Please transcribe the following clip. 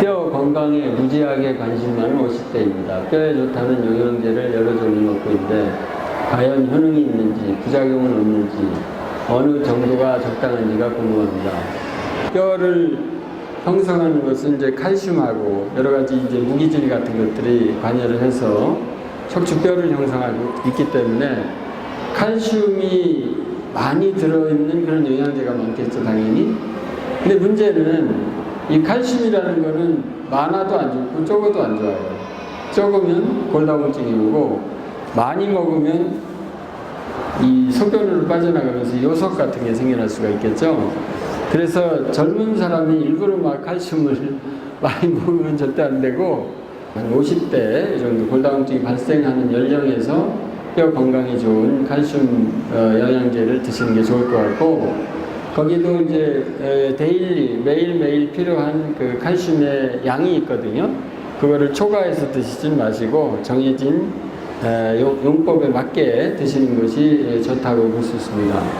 뼈 건강에 무지하게 관심 많은 50대입니다. 뼈에 좋다는 영양제를 여러 종류 먹고 있는데 과연 효능이 있는지 부작용은 없는지 어느 정도가 적당한지가 궁금합니다. 뼈를 형성하는 것은 이제 칼슘하고 여러 가지 이제 무기질 같은 것들이 관여를 해서 척추뼈를 형성하고 있기 때문에 칼슘이 많이 들어있는 그런 영양제가 많겠죠, 당연히. 근데 문제는 이 칼슘이라는 거는 많아도 안 좋고 적어도 안 좋아요. 적으면 골다공증이 오고 많이 먹으면 이 소변으로 빠져나가면서 요석 같은 게 생겨날 수가 있겠죠. 그래서 젊은 사람이 일부러 막 칼슘을 많이 먹으면 절대 안 되고 한 50대 정도 골다공증이 발생하는 연령에서 뼈 건강에 좋은 칼슘 어, 영양제를 드시는 게 좋을 것 같고 거기도 이제 에, 데일리 매일 매일 필요한 그 칼슘의 양이 있거든요. 그거를 초과해서 드시지 마시고 정해진 용법에 맞게 드시는 것이 에, 좋다고 볼 수 있습니다.